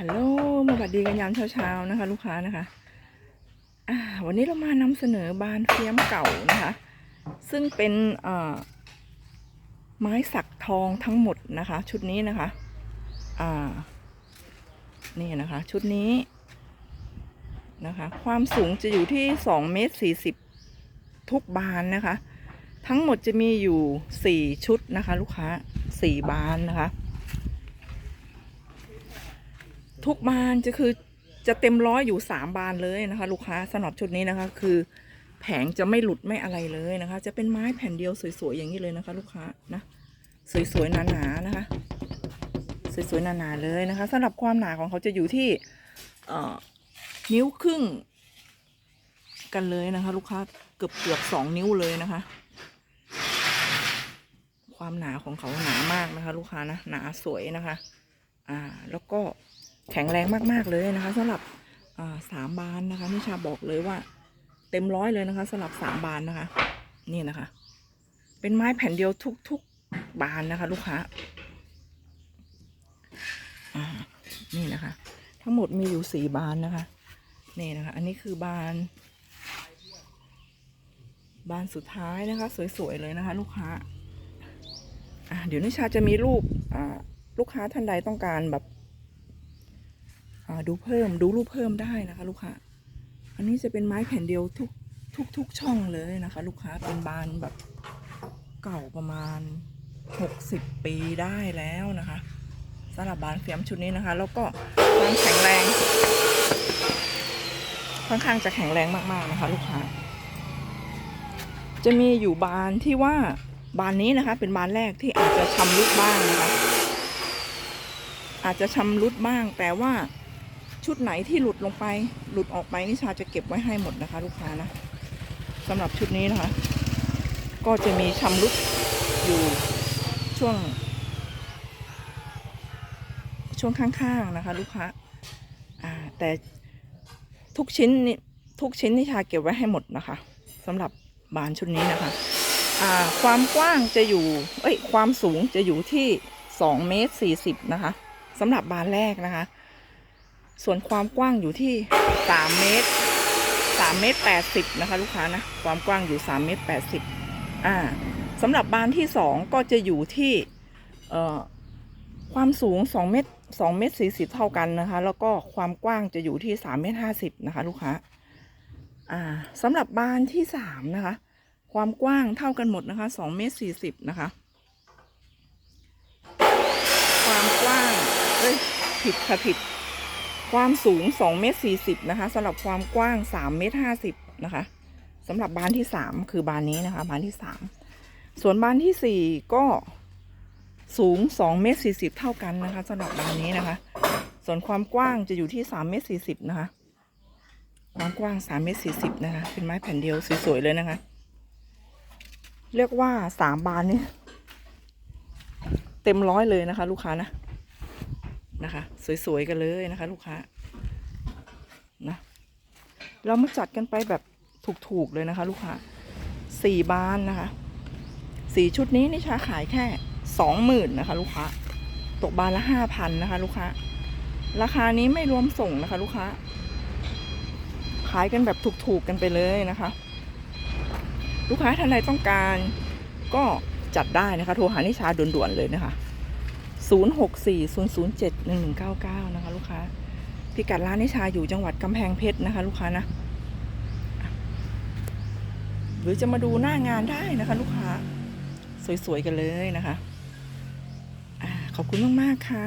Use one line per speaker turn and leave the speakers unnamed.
ฮัลโหลมาบัดดีกันยามเช้าๆนะคะ ลูกค้านะคะวันนี้เรามานำเสนอบานเฟียมเก่านะคะ ซึ่งเป็นไม้สักทองทั้งหมดนะคะ ชุดนี้นะคะนี่นะคะ ชุดนี้นะคะ ความสูงจะอยู่ที่2เมตร40 ทุกบานนะคะ ทั้งหมดจะมีอยู่ 4 ชุดนะคะ ลูกค้า 4 บานนะคะ ทุกบานจะคือจะเต็มร้อยอยู่สามบานเลยนะคะ ลูกค้าสำหรับชุดนี้นะคะ คือ แผงจะไม่หลุดไม่อะไรเลยนะคะ จะเป็นไม้แผ่นเดียวสวยๆอย่างนี้เลยนะคะ ลูกค้านะสวยๆหนาๆนะคะ สวยๆหนาๆเลยนะคะสำหรับความหนาของเขาจะอยู่ที่เอ่อนิ้วครึ่ง กันเลยนะคะ ลูกค้าเกือบเกือบสองนิ้วเลยนะคะ ความหนาของเขาหนามากนะคะ ลูกค้านะหนาสวยนะคะ อ่าแล้วก็ แข็งแรงมากๆเลยนะคะสำหรับสามบานนะคะนิชาบอกเลยว่า เต็มร้อยเลยนะคะสำหรับสามบานนะคะ นี่นะคะ เป็นไม้แผ่นเดียวทุกๆบานนะคะ ลูกค้านี่นะคะ ทั้งหมดมีอยู่สี่บานนะคะนี่นะคะ อันนี้คือบาน บานสุดท้ายนะคะ สวยๆเลยนะคะ ลูกค้าเดี๋ยวนิชาจะมีรูปลูกค้าท่านใดต้องการแบบ ดูเพิ่มดูรูปเพิ่มได้นะคะ ลูกค้าอันนี้จะเป็นไม้แผ่นเดียวทุกทุกทุกช่องเลยนะคะ ลูกค้าเป็นบานแบบเก่าประมาณหกสิบปีได้แล้วนะคะสำหรับบานเฟียมชุดนี้นะคะ แล้วก็ความแข็งแรง ค่อนข้างจะแข็งแรงมากๆนะคะ ลูกค้า จะมีอยู่บานที่ว่าบานนี้นะคะ เป็นบานแรกที่อาจจะชำรุดบ้างนะคะ อาจจะชำรุดบ้างแต่ว่า ชุดไหนที่หลุดลงไป หลุดออกไปนิชาจะเก็บไว้ให้หมดนะคะ ลูกค้านะสำหรับชุดนี้นะคะ ก็จะมีชำรุดอยู่ช่วง ช่วงข้างๆนะคะ ลูกค้าแต่ทุกชิ้นนี่ทุกชิ้นนิชาเก็บไว้ให้หมดนะคะสำหรับบานชุดนี้นะคะความกว้างจะอยู่ เอ้ย ความสูงจะอยู่ที่2เมตร40 นะคะสำหรับบานแรกนะคะ ส่วนความกว้างอยู่ที่3เมตร3เมตร80นะคะ ลูกค้านะความกว้างอยู่3เมตร80อ่าสำหรับบานที่2ก็จะอยู่ที่เอ่อความสูง2เมตร2เมตร40เท่ากันนะคะ แล้วก็ความกว้างจะอยู่ที่3เมตร50นะคะ ลูกค้าอ่าสำหรับบานที่3นะคะ ความกว้างเท่ากันหมดนะคะ2เมตร40นะคะ ความกว้างเอ้ยผิดค่ะผิด ความสูง2เมตร40นะคะสำหรับความกว้าง3เมตร50นะคะสำหรับบานที่ 3 คือบานนี้นะคะบานที่ 3 ส่วนบานที่ 4 ก็สูง2เมตร40 เท่ากันนะคะสำหรับบานนี้นะคะ ส่วนความกว้างจะอยู่ที่3เมตร40นะคะความกว้าง3เมตร40นะคะเป็นไม้แผ่นเดียวสวยๆเลยนะคะ เรียกว่าสามบานนี้เต็มร้อยเลยนะคะ ลูกค้านะ นะคะ สวยๆกันเลยนะคะ ลูกค้านะเรามาจัดกันไปแบบถูกๆเลยนะคะ ลูกค้าสี่บานนะคะสี่ชุดนี้นิชาขายแค่สองหมื่นนะคะ ลูกค้าตกบานละห้าพันนะคะ ลูกค้าราคานี้ไม่รวมส่งนะคะ ลูกค้าขายกันแบบถูกๆกันไปเลยนะคะ ลูกค้าท่านใดต้องการก็จัดได้นะคะ โทรหานิชาด่วนๆเลยนะคะ 0640071199 นะคะ ลูกค้า พิกัดร้านนิชาอยู่จังหวัดกำแพงเพชรนะคะ ลูกค้านะ หรือจะมาดูหน้างานได้นะคะ ลูกค้า สวยๆกันเลยนะคะอขอบคุณมาก ๆ ค่ะ